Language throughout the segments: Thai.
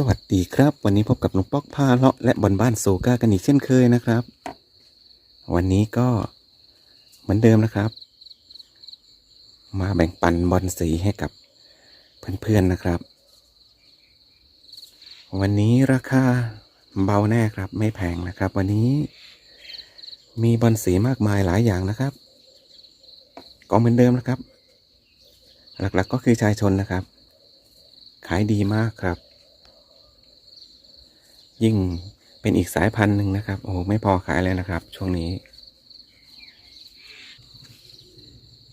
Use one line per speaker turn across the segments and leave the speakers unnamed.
สวัสดีครับ วันนี้พบกับลุงป๊อกพาเลาะและบอลบ้านโซก้ากันอีกเช่นเคยนะครับ วันนี้ก็เหมือนเดิมนะครับ มาแบ่งปันบอลสีให้กับเพื่อนๆนะครับ วันนี้ราคาเบาแน่ครับ ไม่แพงนะครับ วันนี้มีบอลสีมากมายหลายอย่างนะครับ ก็เหมือนเดิมนะครับ หลักๆก็คือชายชนนะครับ ขายดีมากครับ ยิ่งเป็นอีกสายพันธุ์หนึ่งนะครับ โอ้โหไม่พอขายเลยนะครับ ช่วงนี้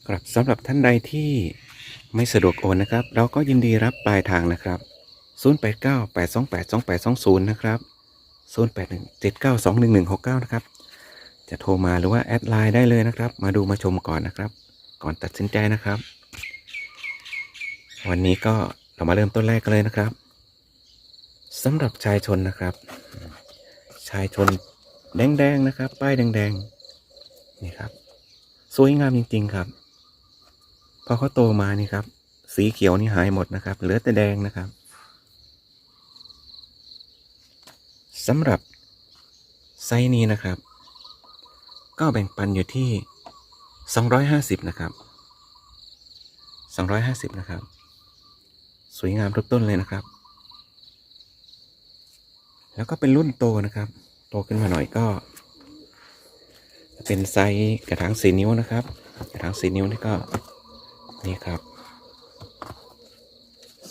ครับสำหรับท่านใดที่ไม่สะดวกโอนนะครับ เราก็ยินดีรับปลายทางนะครับ 0898282820 นะครับ 0817921169 นะครับ จะโทรมาหรือว่าแอดไลน์ได้เลยนะครับ มาดูมาชมก่อนนะครับ ก่อนตัดสินใจนะครับ วันนี้ก็เรามาเริ่มต้นแรกกันเลยนะครับ สำหรับชายชนนะครับ ชายชนแดงๆนะครับ ป้ายแดงๆนี่ครับ สวยงามจริง ๆครับ พอเขาโตมานี่ครับ สีเขียวนี่หายหมดนะครับ เหลือแต่แดงนะครับสำหรับไซส์นี้นะครับ ก็แบ่งปันอยู่ที่ 250 นะครับ 250 นะครับ สวยงามทุกต้นเลยนะครับ แล้วก็เป็นรุ่นโตนะครับ โตขึ้นมาหน่อยก็เป็นไซส์กระถางสีนิ้วนะครับ กระถางสีนิ้วนี่ก็นี่ครับ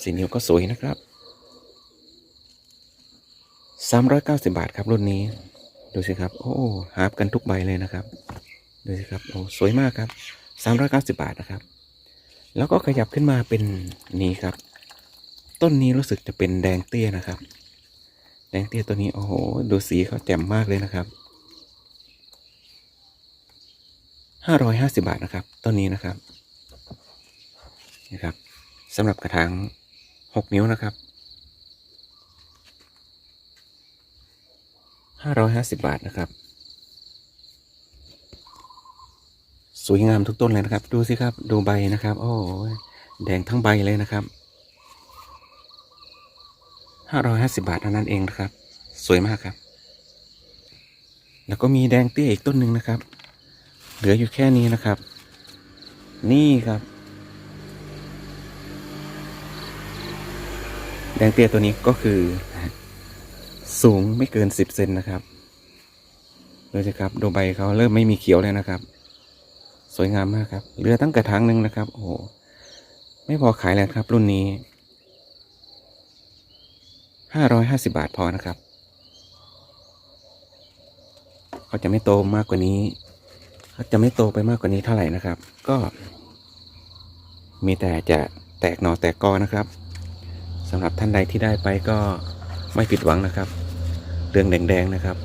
สีนิ้วก็สวยนะครับ 390 บาทครับรุ่นนี้ ดูสิครับ โอ้ฮาร์ปกันทุกใบเลยนะครับ ดูสิครับ โอ้สวยมากครับ 390 บาทนะครับ แล้วก็ขยับขึ้นมาเป็นนี้ครับ ต้นนี้รู้สึกจะเป็นแดงเตี้ยนะครับ แดงเตี้ยตัวนี้ โอ้โห ดูสีเขาแจ่มมากเลยนะครับห้าร้อยห้าสิบาทนะครับต้นนี้นะครับนะครับสำหรับกระถางหกนิ้วนะครับห้าร้อยห้าสิบาทนะครับ สวยงามทุกต้นเลยนะครับ ดูสิครับ ดูใบนะครับ โอ้แดงทั้งใบเลยนะครับ ห้าร้อยห้าสิบาทเท่านั้นเองนะครับ สวยมากครับ แล้วก็มีแดงเตี้ยอีกต้นหนึ่งนะครับ เหลืออยู่แค่นี้นะครับ นี่ครับ แดงเตี้ยตัวนี้ก็คือ สูงไม่เกินสิบเซนนะครับดูสิครับดูใบเขาเริ่มไม่มีเขียวเลยนะครับ สวยงามมากครับเหลือตั้งกระถางหนึ่งนะครับ โอ้โหไม่พอขายแล้วครับ รุ่นนี้ ห้าร้อยห้าสิบาทพอนะครับเขาจะไม่โตมากกว่านี้เขาจะไม่โตไปมากกว่านี้เท่าไหร่นะครับ ก็ มีแต่จะแตกหนอแตกกอนะครับสำหรับท่านใดที่ได้ไปก็ไม่ผิดหวังนะครับเรื่องแดงๆนะครับ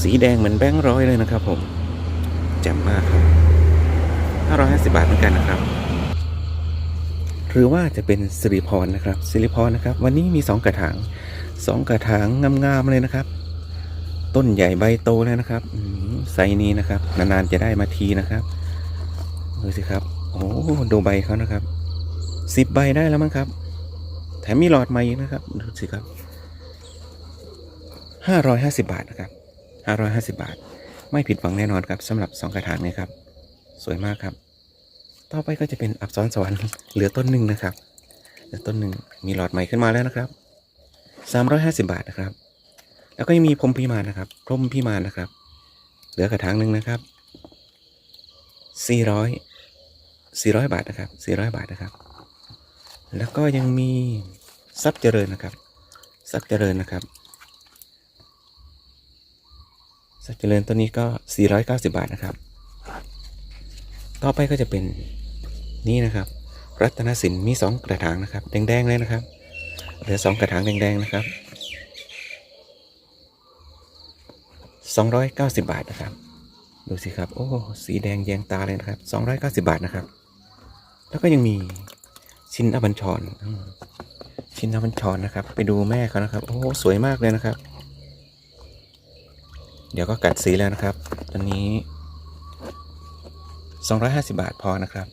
สีแดงเหมือนแบงค์ร้อยเลยนะครับผมแจ่มมากครับ550 บาทเหมือนกันนะครับ หรือว่าจะเป็นสิริพรนะครับสิริพรนะครับ วันนี้มีสองกระถางสองกระถางงามๆเลยนะครับ ต้นใหญ่ใบโตเลยนะครับไซนี้นะครับ นานๆจะได้มาทีนะครับดูสิครับโอ้ดูใบเขานะครับสิบใบได้แล้วมั้งครับแถมมีหลอดใหม่นะครับดูสิครับห้าร้อยห้าสิบาทนะครับห้าร้อยห้าสิบาท ไม่ผิดหวังแน่นอนครับสำหรับสองกระถางนี้ครับ สวยมากครับ ต่อไปก็จะเป็นอับซ้อนสวรรค์เหลือต้นหนึ่งนะครับเหลือต้นหนึ่งมีหลอดใหม่ขึ้นมาแล้วนะครับสามร้อยห้าสิบาทนะครับ แล้วก็ยังมีพรมพิมานนะครับพรมพิมานนะครับ เหลือกระถางหนึ่งนะครับสี่ร้อยสี่ร้อยบาทนะครับสี่ร้อยบาทนะครับ แล้วก็ยังมีทรัพย์เจริญนะครับทรัพย์เจริญนะครับทรัพย์เจริญตัวนี้ก็สี่ร้อยเก้าสิบาทนะครับ ต่อไปก็จะเป็น นี่นะครับ รัตนสินมีสองกระถางนะครับ แดงๆเลยนะครับ เหลือสองกระถางแดงๆนะครับสองร้อยเก้าสิบาทนะครับ ดูสิครับ โอ้ สีแดงแยงตาเลยนะครับสองร้อยเก้าสิบาทนะครับ แล้วก็ยังมีชินอบัญชรอืมชินอบัญชรนะครับ ไปดูแม่เขานะครับ โอ้ สวยมากเลยนะครับ เดี๋ยวก็กัดสีแล้วนะครับ ตอนนี้ 250 บาทพอนะครับ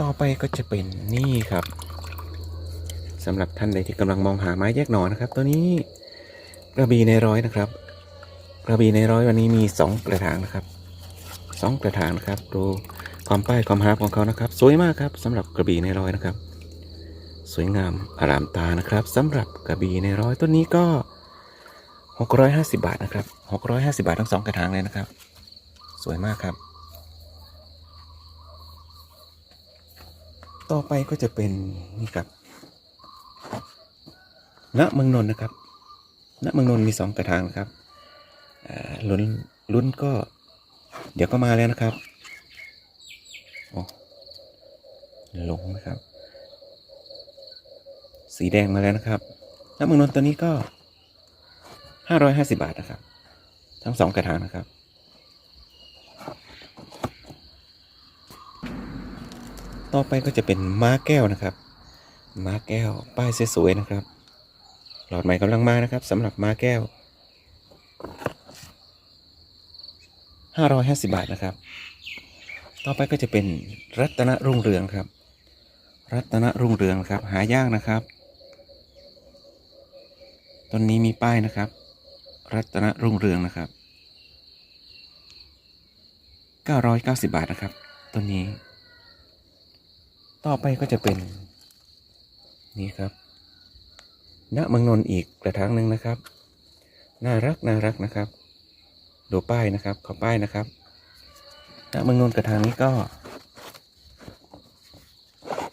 ต่อไปก็จะเป็นนี่ครับสำหรับท่านใดที่กำลังมองหาไม้แยกหนอนะครับ ตัวนี้กระบี่ในร้อยนะครับ กระบี่ในร้อยวันนี้มีสองกระถางนะครับสองกระถางนะครับ ดูความป้ายความฮาร์ปของเขานะครับ สวยมากครับสำหรับกระบี่ในร้อยนะครับ สวยงามอารามตานะครับสำหรับกระบี่ในร้อยต้นนี้ก็ 650 บาทนะครับ 650 บาททั้งสองกระถางเลยนะครับ สวยมากครับ ต่อไปก็จะเป็นนี่ครับณเมืองนนท์นะครับณเมืองนนท์มีสองกระถางนะครับลุ้นลุ้นก็ เดี๋ยวก็มาแล้วนะครับโอ้หลงนะครับ สีแดงมาแล้วนะครับณเมืองนนท์ตัวนี้ก็ห้าร้อยห้าสิบาทนะครับ ทั้งสองกระถางนะครับ ต่อไปก็จะเป็นม้าแก้วนะครับม้าแก้ว ป้ายสวยๆนะครับ หลอดใหม่กำลังมานะครับสำหรับม้าแก้วห้าร้อยห้าสิบาทนะครับ ต่อไปก็จะเป็นรัตนรุ่งเรืองครับ รัตนรุ่งเรืองครับ หายากนะครับต้นนี้มีป้ายนะครับ รัตนรุ่งเรืองนะครับ 990 บาทนะครับต้นนี้ ต่อไปก็จะเป็น นี่ครับณเมืองนนท์อีกกระถางหนึ่งนะครับ น่ารักน่ารักนะครับ ดูป้ายนะครับขอป้ายนะครับณเมืองนนท์กระถางนี้ก็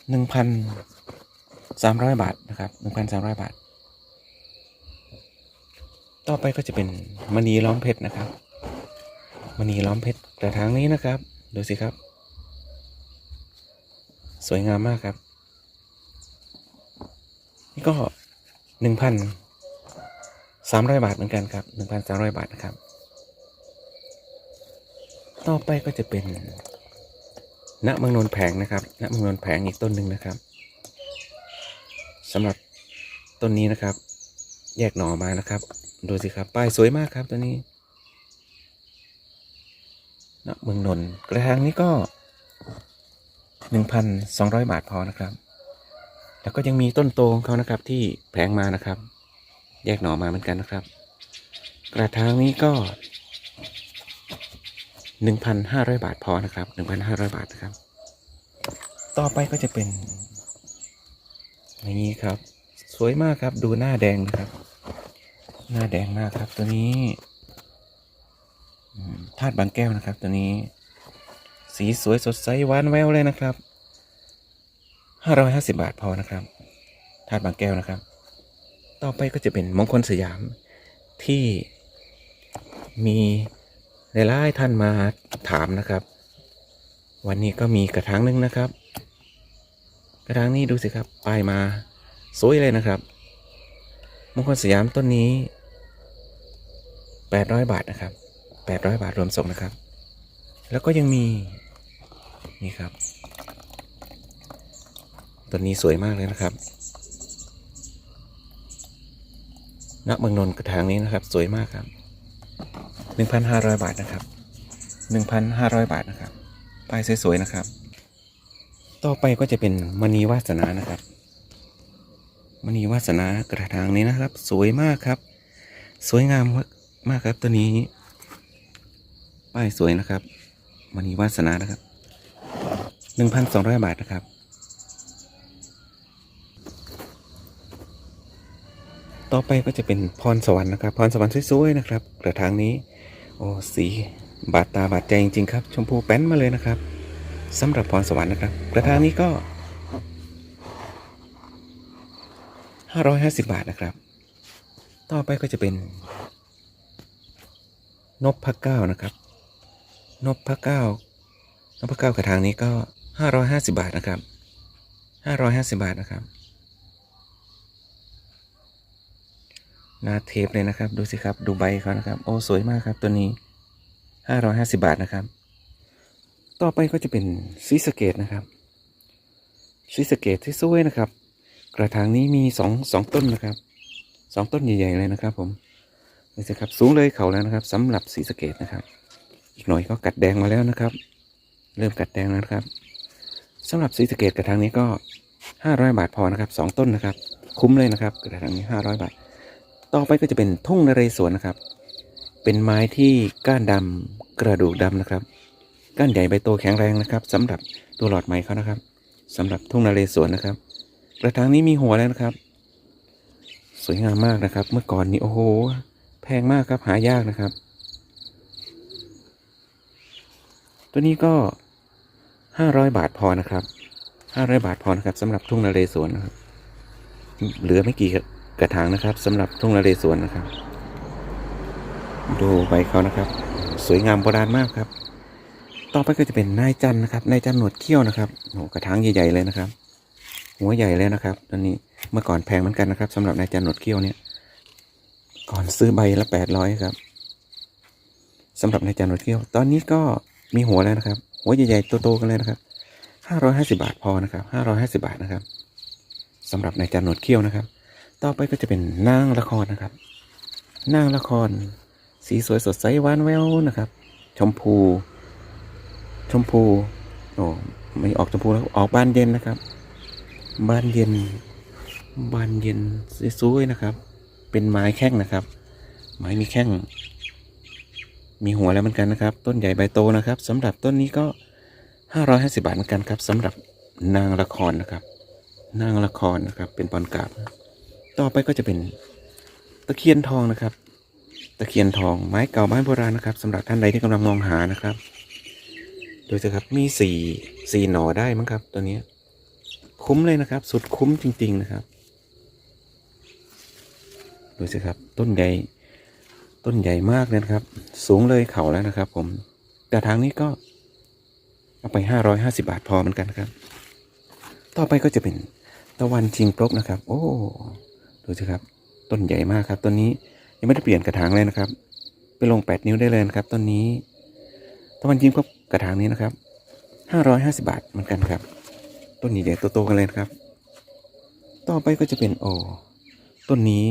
1,300บาทนะครับ1,300บาท ต่อไปก็จะเป็นมณีล้อมเพชรนะครับมณีล้อมเพชรกระถางนี้นะครับ ดูสิครับ สวยงามมากครับ นี่ก็หนึ่งพันสามร้อยบาทเหมือนกันครับหนึ่งพันสามร้อยบาทนะครับ ต่อไปก็จะเป็นณเมืองนนแผงนะครับณเมืองนนแผงอีกต้นหนึ่งนะครับสำหรับต้นนี้นะครับ แยกหน่อมานะครับ ดูสิครับ ป้ายสวยมากครับตัวนี้ณเมืองนนกระถางนี้ก็ หนึ่งพันสองร้อยบาทพอนะครับ แล้วก็ยังมีต้นโตของเขานะครับที่แผงมานะครับ แยกหน่อมาเหมือนกันนะครับ กระถางนี้ก็หนึ่งพันห้าร้อยบาทพอนะครับหนึ่งพันห้าร้อยบาทนะครับ ต่อไปก็จะเป็นอย่างนี้ครับ สวยมากครับดูหน้าแดงนะครับ หน้าแดงมากครับตัวนี้ธาตุบางแก้วนะครับ ตัวนี้ สีสวยสดใสหวานแววเลยนะครับห้าร้อยห้าสิบาทพอนะครับธาตุบางแก้วนะครับ ต่อไปก็จะเป็นมงคลสยามที่มีหลายๆท่านมาถามนะครับ วันนี้ก็มีกระถางหนึงนะครับ กระถางนี้ดูสิครับป้ายมาสวยเลยนะครับ มงคลสยามต้นนี้800บาทนะครับ800บาทรวมส่งนะครับ แล้วก็ยังมี นี่ครับต้นนี้สวยมากเลยนะครับณเมืองนนท์กระถางนี้นะครับ สวยมากครับ 1,500 บาทนะครับ 1,500 บาทนะครับป้ายสวยๆนะครับ ต่อไปก็จะเป็นมณีวาสนานะครับมณีวาสนากระถางนี้นะครับ สวยมากครับ สวยงามมากครับตัวนี้ ป้ายสวยนะครับมณีวาสนานะครับ หนึ่งพันสองร้อยบาทนะครับ ต่อไปก็จะเป็นพรสวรรค์นะครับ พรสวรรค์สวยๆนะครับ กระถางนี้ โอ้สีบาดตาบาดใจจริงๆครับ ชมพูแป้นมาเลยนะครับสำหรับพรสวรรค์นะครับ กระถางนี้ก็550บาทนะครับ ต่อไปก็จะเป็นนพพระเก้านะครับนพพระเก้านพพระเก้ากระถางนี้ก็ 550บาทนะครับ550บาทนะครับหน้าเทปเลยนะครับ ดูสิครับ ดูใบเขานะครับ โอ้ สวยมากครับ ตัวนี้550บาทนะครับ ต่อไปก็จะเป็นซีสเกตนะครับซีสเกตที่สวยนะครับ กระถางนี้มีสองสองต้นนะครับสองต้นใหญ่ๆเลยนะครับ ผมนี่สิครับสูงเลยเขาแล้วนะครับสำหรับสีสเกตนะครับ อีกหน่อยก็กัดแดงมาแล้วนะครับ เริ่มกัดแดงแล้วครับ สำหรับสีสเกตกระถางนี้ก็ห้าร้อยบาทพอนะครับสองต้นนะครับ คุ้มเลยนะครับ กระถางนี้ห้าร้อยบาท ต่อไปก็จะเป็นทุ่งนเรศวรนะครับ เป็นไม้ที่ก้านดำกระดูกดำนะครับ ก้านใหญ่ใบโตแข็งแรงนะครับสำหรับตัวหลอดไม้เขานะครับสำหรับทุ่งนเรศวรนะครับ กระถางนี้มีหัวแล้วนะครับ สวยงามมากนะครับ เมื่อก่อนนี้โอ้โห แพงมากครับหายากนะครับ ตัวนี้ก็ ห้าร้อยบาทพอนะครับห้าร้อยบาทพอนะครับสำหรับทุ่งนเรศวรนะครับ เหลือไม่กี่กระถางนะครับสำหรับทุ่งนเรศวรนะครับ ดูใบเขานะครับ สวยงามโบราณมากครับ ต่อไปก็จะเป็นนายจันนะครับนายจันหนวดเขี้ยวนะครับโอ้กระถางใหญ่ๆเลยนะครับ หัวใหญ่เลยนะครับตอนนี้เมื่อก่อนแพงเหมือนกันนะครับสำหรับนายจันหนวดเขี้ยวเนี่ย ก่อนซื้อใบละแปดร้อยครับสำหรับนายจันหนวดเขี้ยว ตอนนี้ก็มีหัวแล้วนะครับ หัวใหญ่ๆโตๆกันเลยนะครับห้าร้อยห้าสิบาทพอนะครับห้าร้อยห้าสิบาทนะครับสำหรับในายจันทร์หนวดเขี้ยวนะครับ ต่อไปก็จะเป็นนางละครนะครับนางละคร สีสวยสดใสหวานแววนะครับ ชมพู ชมพูโอ้ไม่ออกชมพูแล้วออกบานเย็นนะครับบานเย็นบานเย็นสวยๆนะครับ เป็นไม้แข้งนะครับ ไม้มีแข้ง มีหัวแล้วเหมือนกันนะครับ ต้นใหญ่ใบโตนะครับสำหรับต้นนี้ก็ 550 บาทเหมือนกันครับสำหรับนางละครนะครับ นางละครนะครับ เป็นปอนกราบ ต่อไปก็จะเป็นตะเคียนทองนะครับ ตะเคียนทองไม้เก่าไม้โบราณนะครับสำหรับท่านใดที่กำลังมองหานะครับดูสิครับมีสี่สี่หน่อได้มั้งครับ ตัวนี้คุ้มเลยนะครับ สุดคุ้มจริง ๆนะครับดูสิครับ ต้นใหญ่ ต้นใหญ่มากเลยนะครับ สูงเลยเขาแล้วนะครับ ผมกระถางนี้ก็ เอาไปห้าร้อยห้าสิบาทพอเหมือนกันครับ ต่อไปก็จะเป็นตะวันชิงปรกนะครับ โอ้ดูสิครับ ต้นใหญ่มากครับต้นนี้ยังไม่ได้เปลี่ยนกระถางเลยนะครับไปลงแปดนิ้วได้เลยนะครับต้นนี้ตะวันชิงปรกกระถางนี้นะครับห้าร้อยห้าสิบาทเหมือนกันครับ ต้นนี้ใหญ่โตๆกันเลยนะครับ ต่อไปก็จะเป็นโอ้ต้นนี้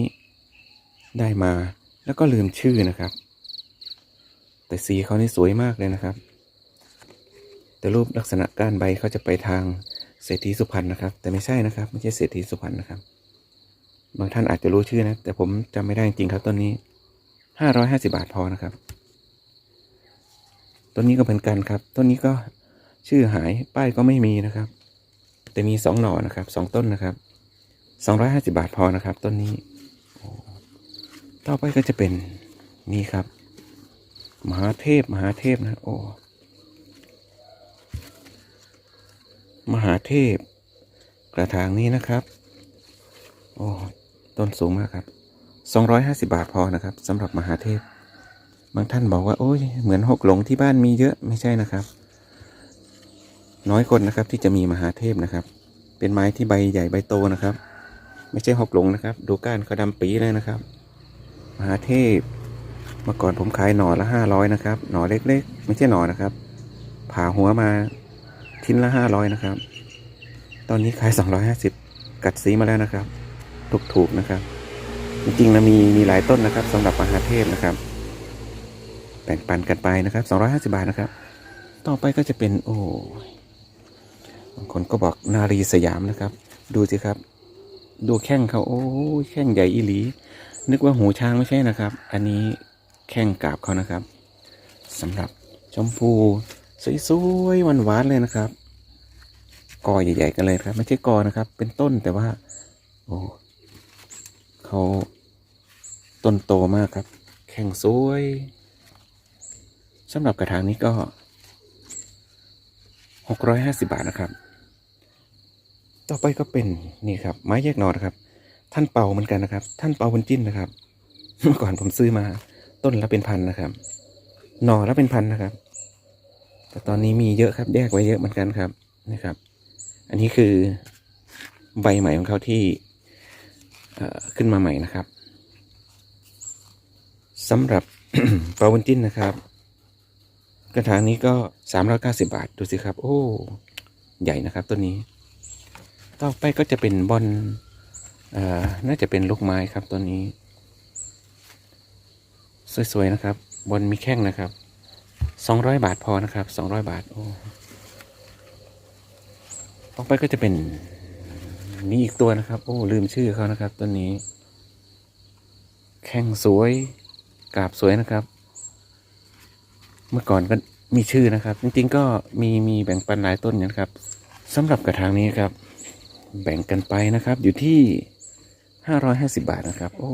ได้มา แล้วก็ลืมชื่อนะครับ แต่สีเขานี่สวยมากเลยนะครับ แต่รูปลักษณะก้านใบเขาจะไปทางเศรษฐีสุพรรณนะครับ แต่ไม่ใช่นะครับ ไม่ใช่เศรษฐีสุพรรณนะครับ บางท่านอาจจะรู้ชื่อนะ แต่ผมจำไม่ได้จริงครับต้นนี้ห้าร้อยห้าสิบาทพอนะครับต้นนี้ก็เหมือนกันครับ ต้นนี้ก็ชื่อหายป้ายก็ไม่มีนะครับ แต่มีสองหน่อนะครับสองต้นนะครับสองร้อยห้าสิบาทพอนะครับ ต้นนี้ ต่อไปก็จะเป็นนี่ครับ มหาเทพมหาเทพนะโอ้มหาเทพ กระถางนี้นะครับ โอ้ต้นสูงมากครับสองร้อยห้าสิบาทพอนะครับสำหรับมหาเทพ บางท่านบอกว่าโอ้ยเหมือนหกหลงที่บ้านมีเยอะไม่ใช่นะครับ น้อยคนนะครับที่จะมีมหาเทพนะครับ เป็นไม้ที่ใบใหญ่ใบโตนะครับ ไม่ใช่หกหลงนะครับ ดูก้านเขาดำปีเลยนะครับ มหาเทพ เมื่อก่อนผมขายหน่อละห้าร้อยนะครับ หน่อเล็กๆ ไม่ใช่หน่อนะครับ ผ่าหัวมาชิ้นละห้าร้อยนะครับ ตอนนี้ขายสองร้อยห้าสิบกัดสีมาแล้วนะครับ ถูกๆนะครับ จริงๆนะมีมีหลายต้นนะครับสำหรับมหาเทพนะครับ แบ่งปันกันไปนะครับสองร้อยห้าสิบาทนะครับ ต่อไปก็จะเป็นโอ้บางคนก็บอกนารีสยามนะครับ ดูสิครับ ดูแข้งเขาโอ้แข้งใหญ่อีหลี นึกว่าหูช้างไม่ใช่นะครับ อันนี้แข้งกาบเขานะครับสำหรับชมพูสวยๆหวานๆเลยนะครับกอใหญ่ๆกันเลยครับ ไม่ใช่กอนะครับ เป็นต้นแต่ว่า โอ้เขาต้นโตมากครับ แข้งสวยสำหรับกระถางนี้ก็หกร้อยห้าสิบาทนะครับ ต่อไปก็เป็นนี่ครับ ไม้แยกนอนครับ ท่านเป่าเหมือนกันนะครับ ท่านเป่าบนจิ้นนะครับ เมื่อก่อนผมซื้อมา ต้นละเป็นพันนะครับ หน่อละเป็นพันนะครับ แต่ตอนนี้มีเยอะครับ แยกไว้เยอะเหมือนกันครับนะครับ อันนี้คือใบใหม่ของเขาที่เออขึ้นมาใหม่นะครับสำหรับเป่าบนจิ้นนะครับ กระถางนี้ก็สามร้อยเก้าสิบาท ดูสิครับ โอ้ ใหญ่นะครับต้นนี้ ต่อไปก็จะเป็นบอล น่าจะเป็นลูกไม้ครับตัวนี้ สวย ๆ นะครับบอลมีแข้งนะครับสองร้อยบาทพอนะครับสองร้อยบาทโอ้ต่อไปก็จะเป็นมีอีกตัวนะครับ โอ้ ลืมชื่อเขานะครับต้นนี้ แข้งสวยกาบสวยนะครับ เมื่อก่อนก็มีชื่อนะครับ จริงๆก็มีมีแบ่งปันหลายต้นนะครับสำหรับกระถางนี้ครับ แบ่งกันไปนะครับอยู่ที่ ห้าร้อยห้าสิบาทนะครับ โอ้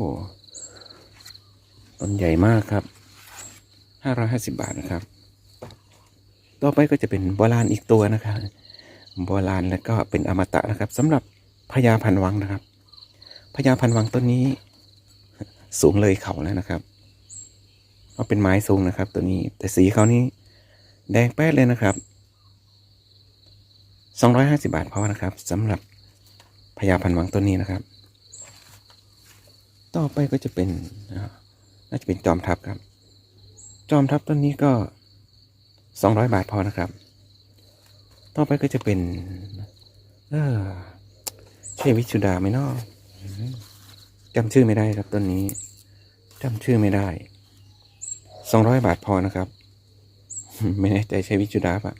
ต้นใหญ่มากครับห้าร้อยห้าสิบาทนะครับ ต่อไปก็จะเป็นโบราณอีกตัวนะครับโบราณแล้วก็เป็นอมตะนะครับสำหรับพญาพันวังนะครับพญาพันวังต้นนี้ สูงเลยเขาแล้วนะครับเพราะเป็นไม้สูงนะครับ ตัวนี้ แต่สีเขานี่แดงแป๊ดเลยนะครับสองร้อยห้าสิบาทพอนะครับสำหรับพญาพันวังต้นนี้นะครับ ต่อไปก็จะเป็นน่าจะเป็นจอมทัพครับ จอมทัพต้นนี้ก็สองร้อยบาทพอนะครับ ต่อไปก็จะเป็นเออใช่วิชุดาไหมนอืมจำชื่อไม่ได้ครับต้นนี้จำชื่อไม่ได้สองร้อยบาทพอนะครับ ไม่แน่ใจใช่วิชุดาปะ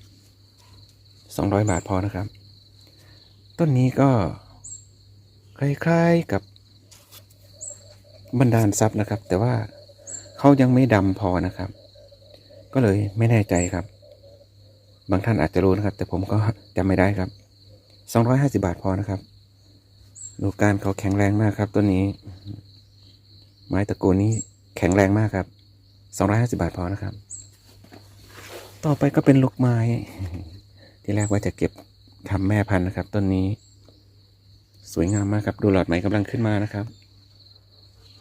สองร้อยบาทพอนะครับ ต้นนี้ก็ คล้ายๆกับ บรรดาลทรัพย์นะครับ แต่ว่าเขายังไม่ดำพอนะครับ ก็เลยไม่แน่ใจครับ บางท่านอาจจะรู้นะครับ แต่ผมก็จำไม่ได้ครับ 250 บาทพอนะครับ ดูการเขาแข็งแรงมากครับต้นนี้ ไม้ตะโกนนี้แข็งแรงมากครับ 250 บาทพอนะครับ ต่อไปก็เป็นลูกไม้ ที่แรกว่าจะเก็บทำแม่พันธุ์นะครับ ต้นนี้ สวยงามมากครับ ดูหลอดไหมกำลังขึ้นมานะครับ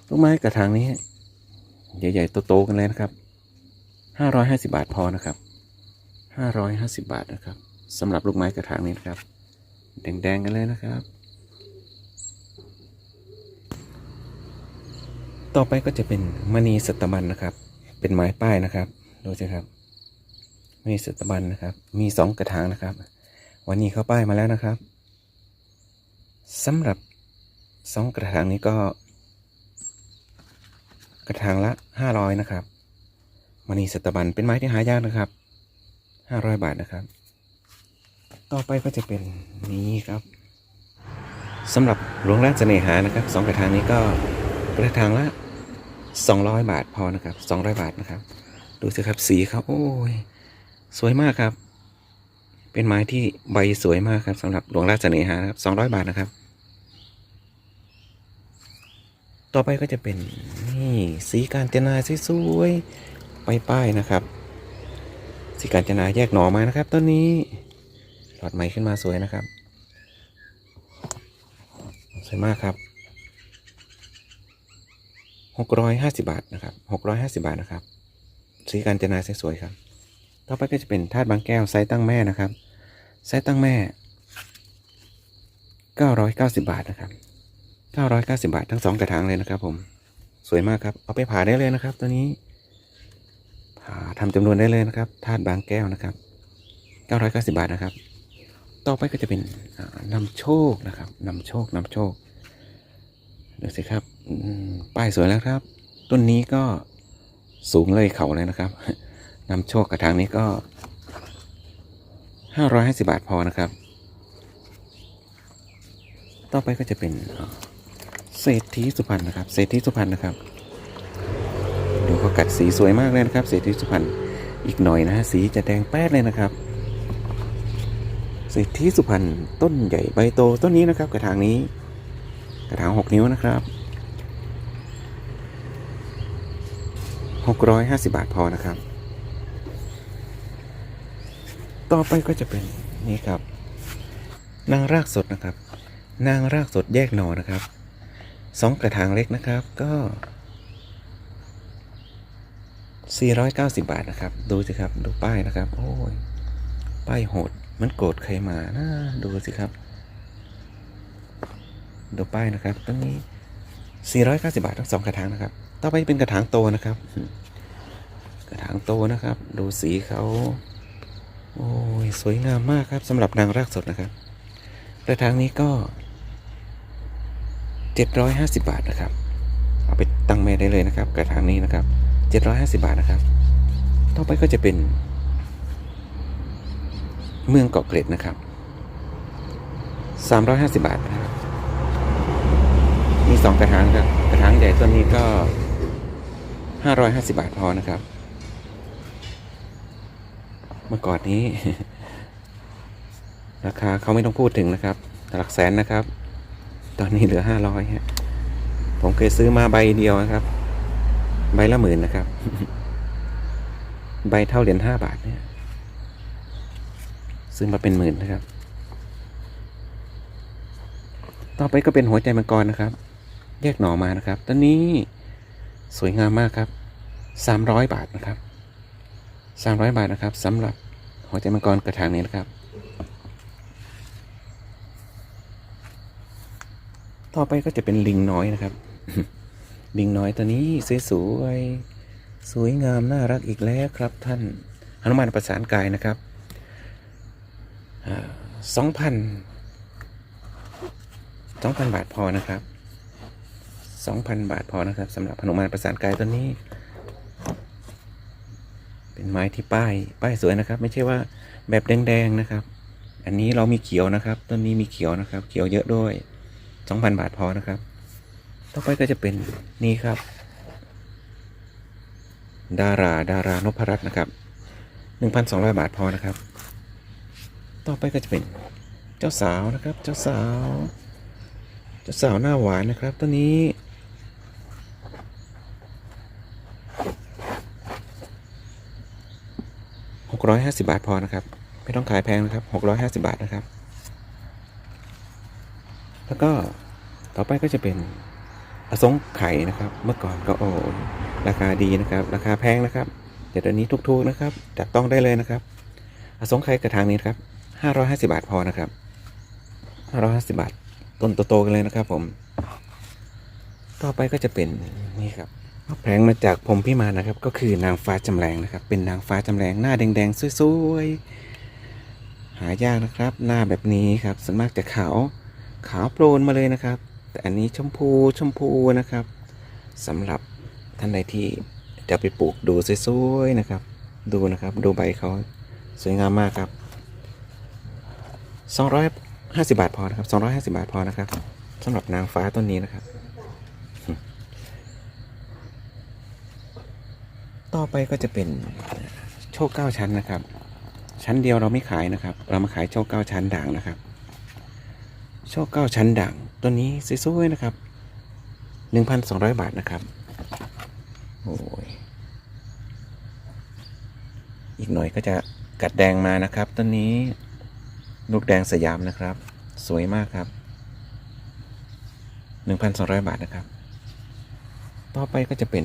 ลูกไม้กระถางนี้ใหญ่ๆโตๆกันเลยนะครับ550บาทพอนะครับ550บาทนะครับสำหรับลูกไม้กระถางนี้นะครับ แดงๆกันเลยนะครับ ต่อไปก็จะเป็นมณีสตบันนะครับ เป็นไม้ป้ายนะครับดูสิครับมณีสตบันนะครับ มีสองกระถางนะครับ วันนี้เขาป้ายมาแล้วนะครับสำหรับสองกระถางนี้ก็ กระถางละ500นะครับมณีสัตบันเป็นไม้ที่หายากนะครับ500บาทนะครับ ต่อไปก็จะเป็นนี้ครับสำหรับหลวงราชเสน่หานะครับสองกระถางนี้ก็กระถางละ200บาทพอนะครับ200บาทนะครับ ดูสิครับสีเขาโอ้ยสวยมากครับ เป็นไม้ที่ใบสวยมากครับสำหรับหลวงราชเสน่หานะครับ200บาทนะครับ ต่อไปก็จะเป็นนี่สีการจนาสวยๆป้ายๆนะครับ สีการจนาแยกหน่อมานะครับต้นนี้หลอดใหม่ขึ้นมาสวยนะครับสวยมากครับหกร้อยห้าสิบาทนะครับหกร้อยห้าสิบาทนะครับ สีการจนาสวยๆครับ ต่อไปก็จะเป็นธาตุบางแก้วไซส์ตั้งแม่นะครับไซส์ตั้งแม่เก้าร้อยเก้าสิบาทนะครับ 990 บาททั้งสองกระถางเลยนะครับ ผม สวยมากครับ เอาไปผ่าได้เลยนะครับ ตัวนี้ ผ่าทำจำนวนได้เลยนะครับธาตุบางแก้วนะครับ 990 บาทนะครับ ต่อไปก็จะเป็นอ่านำโชคนะครับนำโชคนำโชคดูสิครับป้ายสวยแล้วครับ ต้นนี้ก็สูงเลยเขาเลยนะครับนำโชคกระถางนี้ก็550 บาทพอนะครับ ต่อไปก็จะเป็น เศรษฐีสุพรรณนะครับเศรษฐีสุพรรณนะครับดูเขากัดสีสวยมากเลยนะครับ เศรษฐีสุพรรณอีกหน่อยนะสีจะแดงแป๊ดเลยนะครับเศรษฐีสุพรรณต้นใหญ่ใบโตต้นนี้นะครับ กระถางนี้ กระถางหกนิ้วนะครับหกร้อยห้าสิบาทพอนะครับ ต่อไปก็จะเป็นนี่ครับ นางรากสดนะครับ นางรากสดแยกหน่อนะครับ สองกระถางเล็กนะครับก็ 490 บาทนะครับ ดูสิครับดูป้ายนะครับ โอ้ยป้ายโหดมันโกรธใครมานะดูสิครับ ดูป้ายนะครับต้นนี้ 490 บาททั้งสองกระถางนะครับ ต่อไปเป็นกระถางโตนะครับ กระถางโตนะครับ ดูสีเขาโอ้ยสวยงามมากครับสำหรับนางรากสดนะครับ กระถางนี้ก็ 750 บาทนะครับ เอาไปตั้งแม่ได้เลยนะครับ กระถางนี้นะครับ 750 บาทนะครับ ต่อไปก็จะเป็น เมืองเกาะเกร็ดนะครับ 350 บาทนะครับสองกระถางครับ กระถางใหญ่ต้นนี้ก็ห้าร้อยห้าสิบาทพอนะครับ เมื่อก่อนนี้ ราคาเขาไม่ต้องพูดถึงนะครับ หลักแสนนะครับ ตอนนี้เหลือห้าร้อยฮะผมเคยซื้อมาใบเดียวนะครับ ใบละหมื่นนะครับ ใบเท่าเหรียญห้าบาทเนี่ย ซื้อมาเป็นหมื่นนะครับ ต่อไปก็เป็นหัวใจมังกรนะครับ แยกหน่อมานะครับต้นนี้สวยงามมากครับสามร้อยบาทนะครับสามร้อยบาทนะครับสำหรับหัวใจมังกรกระถางนี้นะครับ ต่อไปก็จะเป็นลิงน้อยนะครับ ลิงน้อยตัวนี้สวยๆสวยงามน่ารักอีกแล้วครับท่านหนุมานประสานกายนะครับสองพันสองพันบาทพอนะครับสองพันบาทพอนะครับสำหรับหนุมานประสานกายตัวนี้ เป็นไม้ที่ป้ายป้ายสวยนะครับ ไม่ใช่ว่าแบบแดงๆนะครับ อันนี้เรามีเขียวนะครับ ต้นนี้มีเขียวนะครับ เขียวเยอะด้วย สองพันบาทพอนะครับ ต่อไปก็จะเป็นนี่ครับ ดาราดารานพรัตน์นะครับหนึ่งพันสองร้อยบาทพอนะครับ ต่อไปก็จะเป็นเจ้าสาวนะครับ เจ้าสาว เจ้าสาวหน้าหวานนะครับตัวนี้หกร้อยห้าสิบาทพอนะครับ ไม่ต้องขายแพงนะครับหกร้อยห้าสิบาทนะครับ แล้วก็ต่อไปก็จะเป็นอสงไข่นะครับ เมื่อก่อนก็โอ้ราคาดีนะครับ ราคาแพงนะครับแต่ตอนนี้ทุกๆนะครับจับต้องได้เลยนะครับ อสงไข่กระถางนี้ครับห้าร้อยห้าสิบาทพอนะครับห้าร้อยห้าสิบาท ต้นโตๆกันเลยนะครับผม ต่อไปก็จะเป็นนี่ครับแผงมาจากผมพี่มานะครับ ก็คือนางฟ้าจำแรงนะครับ เป็นนางฟ้าจำแรงหน้าแดงๆสวยๆหายากนะครับ หน้าแบบนี้ครับส่วนมากจะขาว ขาวโปรนมาเลยนะครับ แต่อันนี้ชมพูชมพูนะครับสำหรับท่านใดที่จะไปปลูกดูสวยๆนะครับ ดูนะครับดูใบเขาสวยงามมากครับ 250 บาทพอนะครับ 250 บาทพอนะครับสำหรับนางฟ้าต้นนี้นะครับ ต่อไปก็จะเป็นโชคเก้าชั้นนะครับ ชั้นเดียวเราไม่ขายนะครับ เรามาขายโชคเก้าชั้นด่างนะครับ ชคเก้าชั้นด่างตัวนี้สวยๆนะครับ1,200บาทนะครับ โอ้ย อีกหน่อยก็จะกัดแดงมานะครับต้นนี้ลูกแดงสยามนะครับ สวยมากครับ1,200บาทนะครับ ต่อไปก็จะเป็น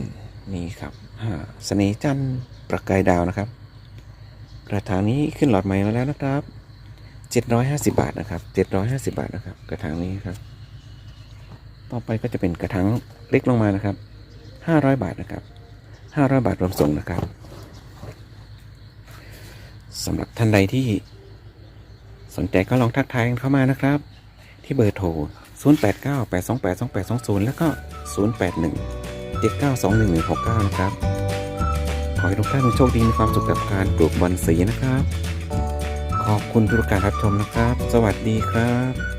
นี่ครับอ่าเสน่ห์จันทร์ประกายดาวนะครับ กระถางนี้ขึ้นหลอดใหม่มาแล้วนะครับ 750 บาทนะครับ 750 บาทนะครับ กระถางนี้ครับ ต่อไปก็จะเป็นกระถางเล็กลงมานะครับ 500 บาทนะครับ 500 บาทรวมส่งนะครับสำหรับท่านใดที่สนใจก็ลองทักทายเข้ามานะครับ ที่เบอร์โทร 0898282820 แล้วก็ 081 792169 นะครับ ขอให้ทุกท่านโชคดีมีความสุขกับการปลูกบอนสีนะครับ ขอบคุณทุกการรับชมนะครับ สวัสดีครับ